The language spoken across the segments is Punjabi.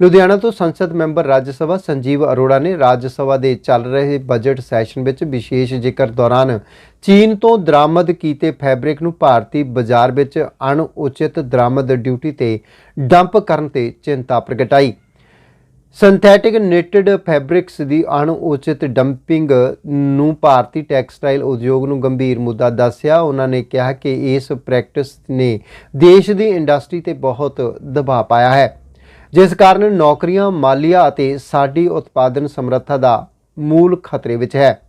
ਲੁਧਿਆਣਾ ਤੋਂ ਸੰਸਦ ਮੈਂਬਰ ਰਾਜ ਸਭਾ ਸੰਜੀਵ ਅਰੋੜਾ ਨੇ ਰਾਜ ਸਭਾ ਦੇ ਚੱਲ ਰਹੇ ਬਜਟ ਸੈਸ਼ਨ ਵਿੱਚ ਵਿਸ਼ੇਸ਼ ਜ਼ਿਕਰ ਦੌਰਾਨ ਚੀਨ ਤੋਂ ਦਰਾਮਦ ਕੀਤੇ ਫੈਬਰਿਕ ਨੂੰ ਭਾਰਤੀ ਬਾਜ਼ਾਰ ਵਿੱਚ ਅਣਉਚਿਤ ਦਰਾਮਦ ਡਿਊਟੀ ਤੇ ਡੰਪ ਕਰਨ ਤੇ ਚਿੰਤਾ ਪ੍ਰਗਟਾਈ। ਸਿੰਥੈਟਿਕ ਨਿਟਡ ਫੈਬਰਿਕਸ ਦੀ ਅਣਉਚਿਤ ਡੰਪਿੰਗ ਨੂੰ ਭਾਰਤੀ ਟੈਕਸਟਾਈਲ ਉਦਯੋਗ ਨੂੰ ਗੰਭੀਰ ਮੁੱਦਾ ਦੱਸਿਆ। ਉਹਨਾਂ ਨੇ ਕਿਹਾ ਕਿ ਇਸ ਪ੍ਰੈਕਟਿਸ ਨੇ ਦੇਸ਼ ਦੀ ਇੰਡਸਟਰੀ ਤੇ ਬਹੁਤ ਦਬਾਅ ਪਾਇਆ ਹੈ। ਜਿਸ ਕਾਰਨ ਨੌਕਰੀਆਂ, ਮਾਲੀਆ ਅਤੇ ਸਾਡੀ ਉਤਪਾਦਨ ਸਮਰੱਥਾ ਦਾ ਮੂਲ ਖਤਰੇ ਵਿੱਚ ਹੈ।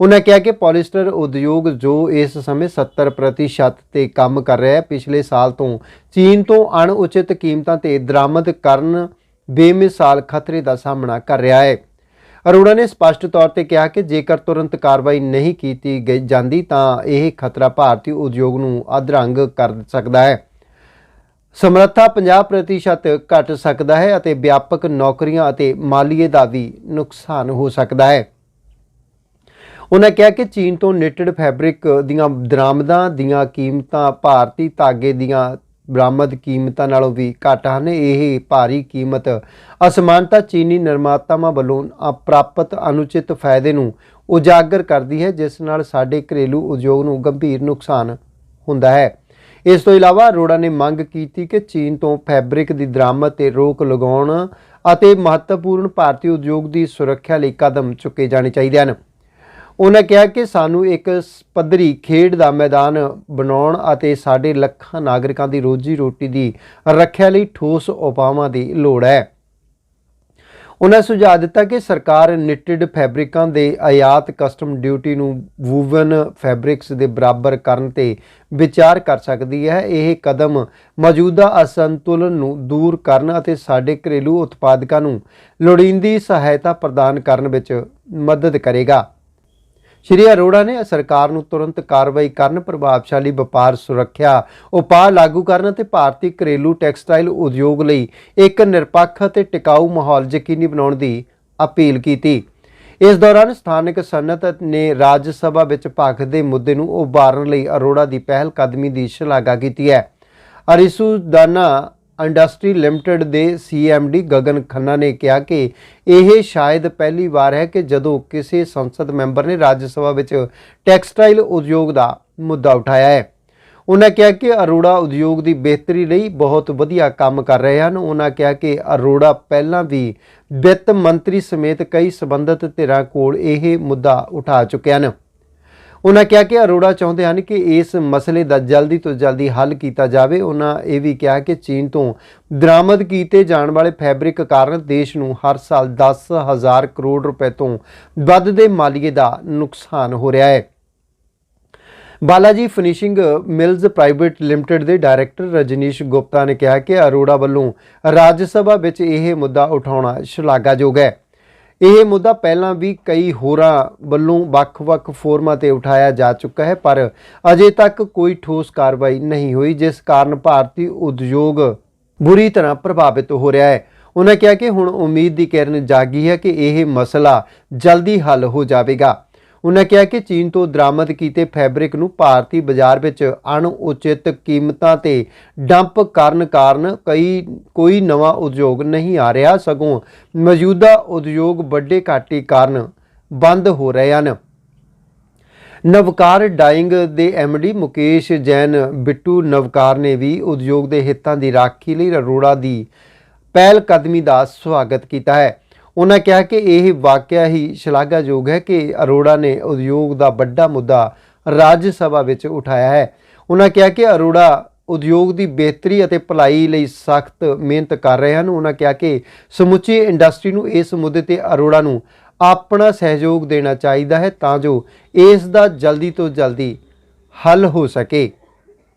ਉਹਨਾਂ ਕਿਹਾ ਕਿ ਪੋਲਿਸਟਰ ਉਦਯੋਗ ਜੋ ਇਸ ਸਮੇਂ 70% ਤੇ ਕੰਮ ਕਰ ਰਿਹਾ ਹੈ, ਪਿਛਲੇ ਸਾਲ ਤੋਂ ਚੀਨ ਤੋਂ ਅਣਉਚਿਤ ਕੀਮਤਾਂ ਤੇ ਦਰਾਮਦ ਕਰਨ ਬੇਮਿਸਾਲ ਖਤਰੇ ਦਾ ਸਾਹਮਣਾ ਕਰ ਰਿਹਾ ਹੈ। ਅਰੋੜਾ ਨੇ ਸਪਸ਼ਟ ਤੌਰ ਤੇ ਕਿਹਾ ਕਿ ਜੇਕਰ ਤੁਰੰਤ ਕਾਰਵਾਈ ਨਹੀਂ ਕੀਤੀ ਗਈ ਜਾਂਦੀ ਤਾਂ ਇਹ ਖਤਰਾ ਭਾਰਤੀ ਉਦਯੋਗ ਨੂੰ ਅਧਰੰਗ ਕਰ ਸਕਦਾ ਹੈ। ਸਮਰੱਥਾ 50% ਘਟ ਸਕਦਾ ਹੈ ਅਤੇ ਵਿਆਪਕ ਨੌਕਰੀਆਂ ਅਤੇ ਮਾਲੀਏ ਦਾ ਵੀ ਨੁਕਸਾਨ ਹੋ ਸਕਦਾ ਹੈ। ਉਹਨਾਂ ਕਿਹਾ ਕਿ ਚੀਨ ਤੋਂ ਨਿਟਡ ਫੈਬਰਿਕ ਦੀਆਂ ਦਰਾਮਦਾਂ ਦੀਆਂ ਕੀਮਤਾਂ ਭਾਰਤੀ ਧਾਗੇ ਦੀਆਂ ਬਰਾਮਦ ਕੀਮਤਾਂ ਨਾਲੋਂ ਵੀ ਘੱਟ ਹਨ। ਇਹ ਭਾਰੀ ਕੀਮਤ ਅਸਮਾਨਤਾ ਚੀਨੀ ਨਿਰਮਾਤਾਵਾਂ ਵੱਲੋਂ ਪ੍ਰਾਪਤ ਅਨੁਚਿਤ ਫਾਇਦੇ ਨੂੰ ਉਜਾਗਰ ਕਰਦੀ ਹੈ, ਜਿਸ ਨਾਲ ਸਾਡੇ ਘਰੇਲੂ ਉਦਯੋਗ ਨੂੰ ਗੰਭੀਰ ਨੁਕਸਾਨ ਹੁੰਦਾ ਹੈ। ਇਸ ਤੋਂ ਇਲਾਵਾ ਅਰੋੜਾ ਨੇ ਮੰਗ ਕੀਤੀ ਕਿ ਚੀਨ ਤੋਂ ਫੈਬਰਿਕ ਦੀ ਦਰਾਮਦ ਤੇ ਰੋਕ ਲਗਾਉਣ ਅਤੇ ਮਹੱਤਵਪੂਰਨ ਭਾਰਤੀ ਉਦਯੋਗ ਦੀ ਸੁਰੱਖਿਆ ਲਈ ਕਦਮ ਚੁੱਕੇ ਜਾਣੇ ਚਾਹੀਦੇ ਹਨ। ਉਹਨਾਂ ਕਿਹਾ ਕਿ ਸਾਨੂੰ ਇੱਕ ਪੱਧਰੀ ਖੇਡ ਦਾ ਮੈਦਾਨ ਬਣਾਉਣ ਅਤੇ ਸਾਡੇ ਲੱਖਾਂ ਨਾਗਰਿਕਾਂ ਦੀ ਰੋਜੀ ਰੋਟੀ ਦੀ ਰੱਖਿਆ ਲਈ ਠੋਸ ਉਪਾਵਾਂ ਦੀ ਲੋੜ ਹੈ। ਉਹਨਾਂ ਸੁਝਾਅ ਦਿੱਤਾ ਕਿ ਸਰਕਾਰ ਨਿਟਡ ਫੈਬਰਿਕਾਂ ਦੇ ਆਯਾਤ ਕਸਟਮ ਡਿਊਟੀ ਨੂੰ ਵੂਵਨ ਫੈਬਰਿਕਸ ਦੇ ਬਰਾਬਰ ਕਰਨ ਤੇ ਵਿਚਾਰ ਕਰ ਸਕਦੀ ਹੈ। ਇਹ ਕਦਮ ਮੌਜੂਦਾ ਅਸੰਤੁਲਨ ਨੂੰ ਦੂਰ ਕਰਨ ਅਤੇ ਸਾਡੇ ਘਰੇਲੂ ਉਤਪਾਦਕਾਂ ਨੂੰ ਲੋੜੀਂਦੀ ਸਹਾਇਤਾ ਪ੍ਰਦਾਨ ਕਰਨ ਵਿੱਚ ਮਦਦ ਕਰੇਗਾ। ਸ਼੍ਰੀ ਅਰੋੜਾ ਨੇ ਸਰਕਾਰ ਨੂੰ ਤੁਰੰਤ ਕਾਰਵਾਈ ਕਰਨ, ਪ੍ਰਭਾਵਸ਼ਾਲੀ ਵਪਾਰ ਸੁਰੱਖਿਆ ਉਪਾਅ ਲਾਗੂ ਕਰਨ ਅਤੇ ਭਾਰਤੀ ਘਰੇਲੂ ਟੈਕਸਟਾਈਲ ਉਦਯੋਗ ਲਈ ਇੱਕ ਨਿਰਪੱਖ ਅਤੇ ਟਿਕਾਊ ਮਾਹੌਲ ਯਕੀਨੀ ਬਣਾਉਣ ਦੀ ਅਪੀਲ ਕੀਤੀ। ਇਸ ਦੌਰਾਨ ਸਥਾਨਕ ਸਨਅਤ ਨੇ ਰਾਜ ਸਭਾ ਵਿੱਚ ਭੱਖ ਦੇ ਮੁੱਦੇ ਨੂੰ ਉਭਾਰਨ ਲਈ ਅਰੋੜਾ ਦੀ ਪਹਿਲ ਕਦਮੀ ਦੀ ਸ਼ਲਾਘਾ ਕੀਤੀ ਹੈ। ਅਰਿਸੂ ਦਾਨਾ ਇੰਡਸਟਰੀ ਲਿਮਟਿਡ ਦੇ ਸੀਐਮਡੀ ਗਗਨ ਖੰਨਾ ਨੇ ਕਿਹਾ ਕਿ ਇਹ ਸ਼ਾਇਦ ਪਹਿਲੀ ਵਾਰ ਹੈ ਕਿ ਜਦੋਂ ਕਿਸੇ ਸੰਸਦ ਮੈਂਬਰ ਨੇ ਰਾਜ ਸਭਾ ਵਿੱਚ ਟੈਕਸਟਾਈਲ ਉਦਯੋਗ ਦਾ ਮੁੱਦਾ ਉਠਾਇਆ ਹੈ। ਉਹਨਾਂ ਕਿਹਾ ਕਿ ਅਰੋੜਾ ਉਦਯੋਗ ਦੀ ਬਿਹਤਰੀ ਲਈ ਬਹੁਤ ਵਧੀਆ ਕੰਮ ਕਰ ਰਹੇ ਹਨ। ਉਹਨਾਂ ਕਿਹਾ ਕਿ ਅਰੋੜਾ ਪਹਿਲਾਂ ਵੀ ਵਿੱਤ ਮੰਤਰੀ ਸਮੇਤ ਕਈ ਸਬੰਧਤ ਧਿਰਾਂ ਕੋਲ ਇਹ ਮੁੱਦਾ ਉਠਾ ਚੁੱਕੇ ਹਨ। ਉਹਨਾਂ ਕਿਹਾ ਕਿ ਅਰੋੜਾ ਚਾਹੁੰਦੇ ਹਨ ਕਿ ਇਸ ਮਸਲੇ ਦਾ ਜਲਦੀ ਤੋਂ ਜਲਦੀ ਹੱਲ ਕੀਤਾ ਜਾਵੇ। ਉਹਨਾਂ ਇਹ ਵੀ ਕਿਹਾ ਕਿ ਚੀਨ ਤੋਂ ਦਰਾਮਦ ਕੀਤੇ ਜਾਣ ਵਾਲੇ ਫੈਬਰਿਕ ਕਾਰਨ ਦੇਸ਼ ਨੂੰ ਹਰ ਸਾਲ 10000 ਕਰੋੜ ਰੁਪਏ ਤੋਂ ਵੱਧ ਦੇ ਮਾਲੀਏ ਦਾ ਨੁਕਸਾਨ ਹੋ ਰਿਹਾ ਹੈ। Balaji finishing mills private limited ਦੇ ਡਾਇਰੈਕਟਰ ਰਜਨੀਸ਼ ਗੁਪਤਾ ਨੇ ਕਿਹਾ ਕਿ ਅਰੋੜਾ ਵੱਲੋਂ ਰਾਜ ਸਭਾ ਵਿੱਚ ਇਹ ਮੁੱਦਾ ਉਠਾਉਣਾ ਸ਼ਲਾਘਾਯੋਗ ਹੈ। ਇਹ ਮੁੱਦਾ ਪਹਿਲਾਂ ਵੀ ਕਈ ਹੋਰਾਂ ਵੱਲੋਂ ਵੱਖ-ਵੱਖ ਫੋਰਮਾਂ ਤੇ ਉਠਾਇਆ ਜਾ ਚੁੱਕਾ ਹੈ, ਪਰ ਅਜੇ ਤੱਕ ਕੋਈ ਠੋਸ ਕਾਰਵਾਈ ਨਹੀਂ ਹੋਈ, ਜਿਸ ਕਾਰਨ ਭਾਰਤੀ ਉਦਯੋਗ ਬੁਰੀ ਤਰ੍ਹਾਂ ਪ੍ਰਭਾਵਿਤ ਹੋ ਰਿਹਾ ਹੈ। ਉਹਨਾਂ ਕਿਹਾ ਕਿ ਹੁਣ ਉਮੀਦ ਦੀ ਕਿਰਨ ਜਾਗੀ ਹੈ ਕਿ ਇਹ ਮਸਲਾ ਜਲਦੀ ਹੱਲ ਹੋ ਜਾਵੇਗਾ। ਉਹਨਾਂ ਕਿਹਾ ਕਿ ਚੀਨ ਤੋਂ ਦਰਾਮਦ ਕੀਤੇ ਫੈਬਰਿਕ ਨੂੰ ਭਾਰਤੀ ਬਾਜ਼ਾਰ ਵਿੱਚ ਅਣਉਚਿਤ ਕੀਮਤਾਂ ਤੇ ਡੰਪ ਕਰਨ ਕਾਰਨ ਕਈ, ਕੋਈ ਨਵਾਂ ਉਦਯੋਗ ਨਹੀਂ ਆ ਰਿਹਾ, ਸਗੋਂ ਮੌਜੂਦਾ ਉਦਯੋਗ ਵੱਡੇ ਘਾਟੇ ਕਾਰਨ ਬੰਦ ਹੋ ਰਹੇ ਹਨ। ਨਵਕਾਰ ਡਾਈਂਗ ਦੇ ਡੀ ਮੁਕੇਸ਼ ਜੈਨ ਬਿੱਟੂ ਨਵਕਾਰ ਨੇ ਵੀ ਉਦਯੋਗ ਦੇ ਹਿੱਤਾਂ ਦੀ ਰਾਖੀ ਲਈ ਅਰੋੜਾ ਦੀ ਪਹਿਲ ਕਦਮੀ ਦਾ ਸਵਾਗਤ ਕੀਤਾ ਹੈ। ਉਹਨਾਂ ਕਿਹਾ ਕਿ ਇਹ ਵਾਕਿਆ ਹੀ ਸ਼ਲਾਘਾਯੋਗ ਹੈ ਕਿ ਅਰੋੜਾ ਨੇ ਉਦਯੋਗ ਦਾ ਵੱਡਾ ਮੁੱਦਾ ਰਾਜ ਸਭਾ ਵਿੱਚ ਉਠਾਇਆ ਹੈ। ਉਹਨਾਂ ਕਿਹਾ ਕਿ ਅਰੋੜਾ ਉਦਯੋਗ ਦੀ ਬਿਹਤਰੀ ਅਤੇ ਭਲਾਈ ਲਈ ਸਖਤ ਮਿਹਨਤ ਕਰ ਰਹੇ ਹਨ। ਉਹਨਾਂ ਕਿਹਾ ਕਿ ਸਮੁੱਚੀ ਇੰਡਸਟਰੀ ਨੂੰ ਇਸ ਮੁੱਦੇ ਤੇ ਅਰੋੜਾ ਨੂੰ ਆਪਣਾ ਸਹਿਯੋਗ ਦੇਣਾ ਚਾਹੀਦਾ ਹੈ ਤਾਂ ਜੋ ਇਸ ਦਾ ਜਲਦੀ ਤੋਂ ਜਲਦੀ ਹੱਲ ਹੋ ਸਕੇ।